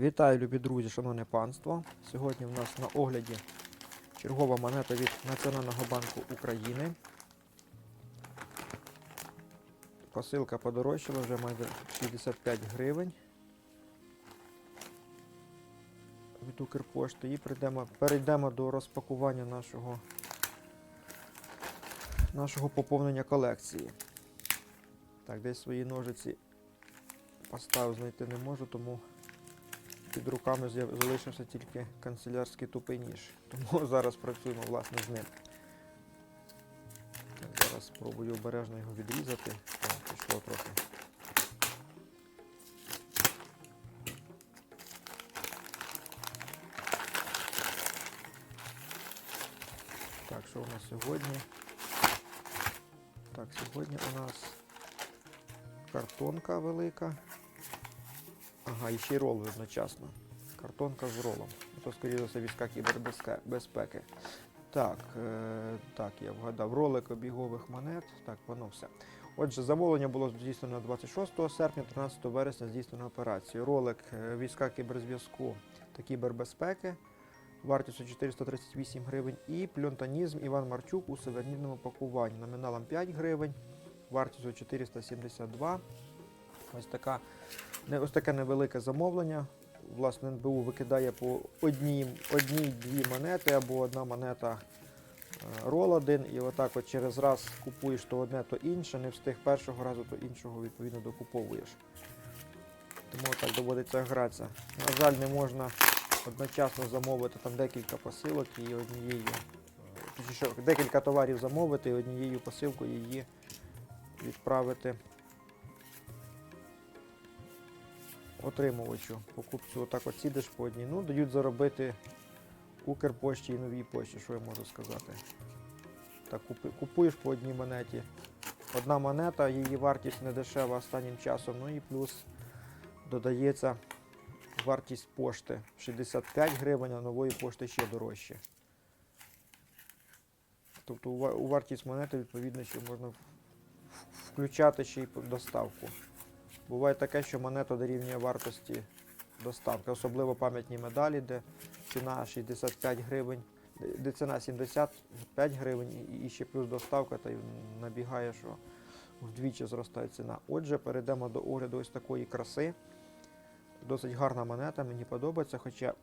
Вітаю, любі друзі, шановне панство. Сьогодні в нас на огляді чергова монета від Національного банку України. Посилка подорожчала вже майже 65 гривень від Укрпошти. І прийдемо, перейдемо до розпакування нашого, нашого поповнення колекції. Так, десь свої ножиці поставив знайти не можу, тому під руками залишився тільки канцелярський тупий ніж. Тому зараз працюємо власне з ним. Зараз спробую обережно його відрізати. Пішло трохи. Так, що у нас сьогодні? Так, сьогодні у нас картонка велика. Ага, і ще й рол одночасно. Картонка з ролом. То, скоріше за все, війська кібербезпеки. Так, е, так, я вгадав. Ролик обігових монет. Так, воно все. Отже, замовлення було здійснено 26 серпня, 13 вересня здійснено операцію. Ролик е, війська кіберзв'язку та кібербезпеки вартістю 438 гривень. І плюнтанізм Іван Марчук у сувенірному пакуванні номіналом 5 гривень, вартістю 472. Ось така Ось таке невелике замовлення. Власне, НБУ викидає по одній, одній-дві монети або одна монета е, рол один. І отак от через раз купуєш то одне, то інше. Не встиг першого разу, то іншого відповідно докуповуєш. Тому так доводиться гратися. На жаль, не можна одночасно замовити там декілька посилок і однією. точніше, декілька товарів замовити і однією посилкою її відправити отримувачу, покупцю. Отак от сідеш по одній. Ну, дають заробити Укрпошті і новій пошті, що я можу сказати. Так, купуєш по одній монеті. Одна монета, її вартість не дешева останнім часом. Ну і плюс додається вартість пошти 65 гривень, а нової пошти ще дорожче. Тобто у вартість монети, відповідно, що можна включати ще й доставку. Буває таке, що монета дорівнює вартості доставки, особливо пам'ятні медалі, де ціна 65 гривень, де- ціна 75 гривень і ще плюс доставка, та й набігає, що вдвічі зростає ціна. Отже, перейдемо до огляду ось такої краси. Досить гарна монета, мені подобається, хоча,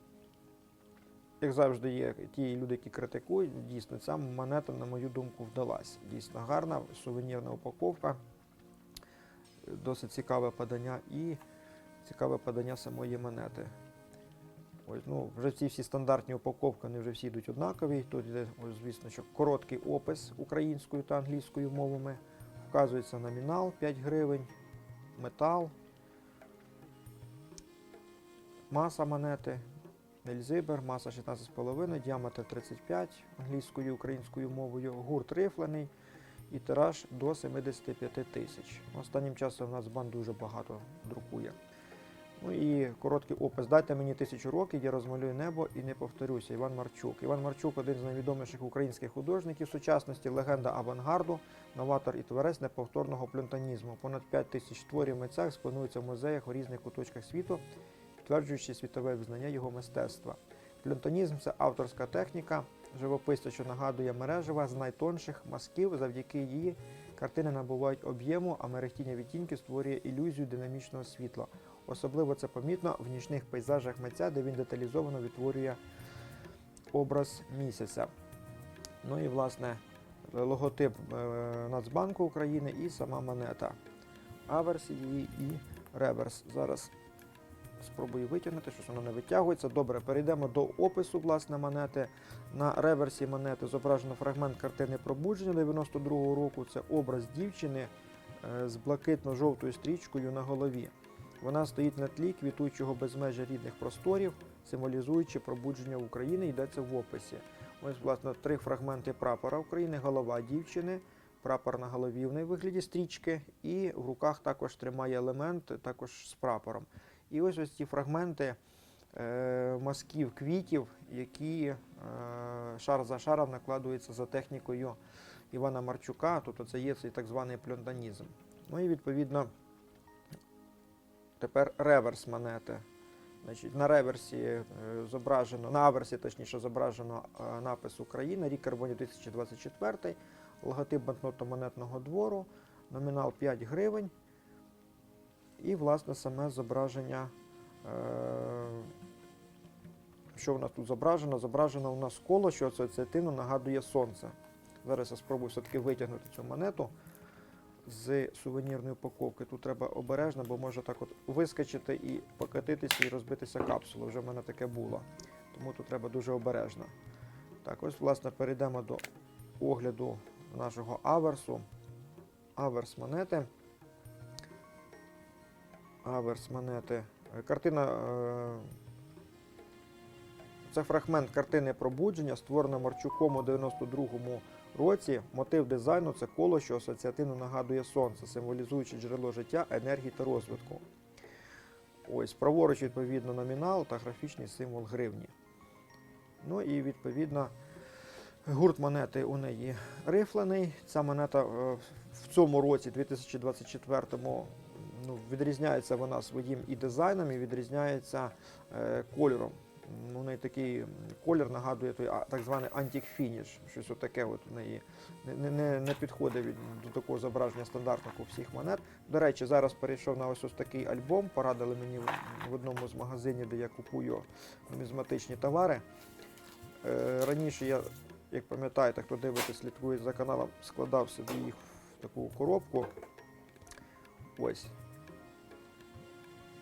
як завжди, є ті люди, які критикують, дійсно, ця монета, на мою думку, вдалась. Дійсно гарна, сувенірна упаковка досить цікаве подання і цікаве подання самої монети. Ось, ну, вже ці всі стандартні упаковки, вони вже всі йдуть однакові. Тут йде, ось, звісно, що короткий опис українською та англійською мовами. Вказується номінал 5 гривень, метал, маса монети, Мельзибер, маса 16,5, діаметр 35 англійською і українською мовою, гурт рифлений і тираж до 75 тисяч. Останнім часом у нас бан дуже багато друкує. Ну і короткий опис. Дайте мені тисячу років, я розмалюю небо і не повторюся. Іван Марчук. Іван Марчук один з найвідоміших українських художників сучасності, легенда авангарду, новатор і творець неповторного плюнтанізму. Понад 5 тисяч творів митця експонуються в музеях у різних куточках світу, підтверджуючи світове визнання його мистецтва. Плюнтонізм це авторська техніка, живописця, що нагадує мережева з найтонших мазків. Завдяки її картини набувають об'єму, а мерехтіння відтінків створює ілюзію динамічного світла. Особливо це помітно в нічних пейзажах митця, де він деталізовано відтворює образ місяця. Ну і власне логотип е, Нацбанку України і сама монета. Аверс її і реверс. Зараз спробую витягнути, щось воно не витягується. Добре, перейдемо до опису власне монети. На реверсі монети зображено фрагмент картини пробудження 92-го року. Це образ дівчини е, з блакитно-жовтою стрічкою на голові. Вона стоїть на тлі квітуючого безмежя рідних просторів, символізуючи пробудження України, йдеться в описі. Ось, власне, три фрагменти прапора України, голова дівчини, прапор на голові в вигляді стрічки, і в руках також тримає елемент, також з прапором. І ось ось ці фрагменти е, мазків квітів, які е, шар за шаром накладуються за технікою Івана Марчука, тобто це є цей так званий пльонданізм. Ну і відповідно тепер реверс монети. Значить, на реверсі е, зображено, на аверсі точніше зображено напис Україна, рік карбонів 2024, логотип банкнотно-монетного двору, номінал 5 гривень. І, власне, саме зображення. Е, що у нас тут зображено? Зображено у нас коло, що асоціативно нагадує сонце. Зараз я спробую все-таки витягнути цю монету з сувенірної упаковки. Тут треба обережно, бо може так от вискочити і покатитися і розбитися капсула. Вже в мене таке було. Тому тут треба дуже обережно. Так, ось, власне, перейдемо до огляду нашого аверсу. Аверс монети. Аверс монети. Картина. е, Це фрагмент картини пробудження, створена Марчуком у 92-му році. Мотив дизайну це коло, що асоціативно нагадує сонце, символізуючи джерело життя, енергії та розвитку. Ось, праворуч, відповідно, номінал та графічний символ гривні. Ну і відповідно гурт монети у неї рифлений. Ця монета е, в цьому році, 2024-му, ну, відрізняється вона своїм і дизайном, і відрізняється е, кольором. У неї такий колір нагадує той так званий антик-фініш. Щось отаке от у неї не, не, не підходить до такого зображення стандартного всіх монет. До речі, зараз перейшов на ось ось такий альбом. Порадили мені в, в одному з магазинів, де я купую нумізматичні товари. Е, раніше я, як пам'ятаєте, хто дивиться, слідкує за каналом, складав собі їх в таку коробку. Ось.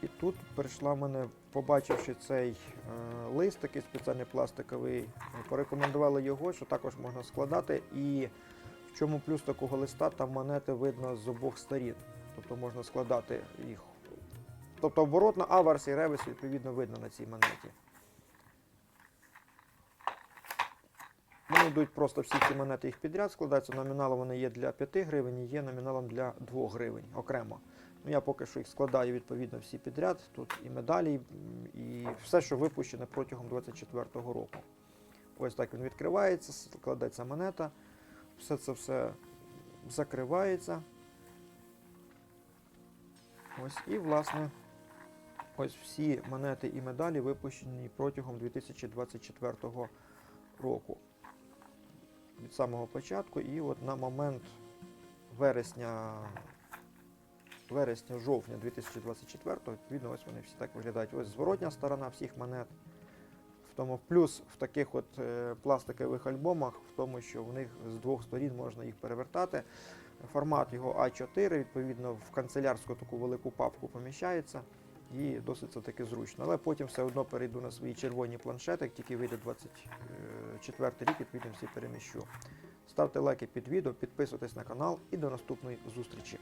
І тут прийшла мене, побачивши цей е, лист, такий спеціальний пластиковий, порекомендували його, що також можна складати. І в чому плюс такого листа, там монети видно з обох сторін. Тобто можна складати їх. Тобто оборотна аверс і ревес, відповідно видно на цій монеті. Вони йдуть просто всі ці монети їх підряд, складаються номіналом вони є для 5 гривень і є номіналом для 2 гривень окремо. Ну, я поки що їх складаю відповідно всі підряд. Тут і медалі, і все, що випущено протягом 24-го року. Ось так він відкривається, складається монета, все це все закривається. Ось і, власне, ось всі монети і медалі випущені протягом 2024 року. Від самого початку, і от на момент вересня вересня-жовтня 2024 відповідно, ось вони всі так виглядають. Ось зворотня сторона всіх монет. В тому плюс в таких от е, пластикових альбомах, в тому, що в них з двох сторін можна їх перевертати. Формат його А4, відповідно, в канцелярську таку велику папку поміщається. І досить це таки зручно. Але потім все одно перейду на свої червоні планшети, як тільки вийде 24 рік, відповідно переміщу. Ставте лайки під відео, підписуйтесь на канал і до наступної зустрічі.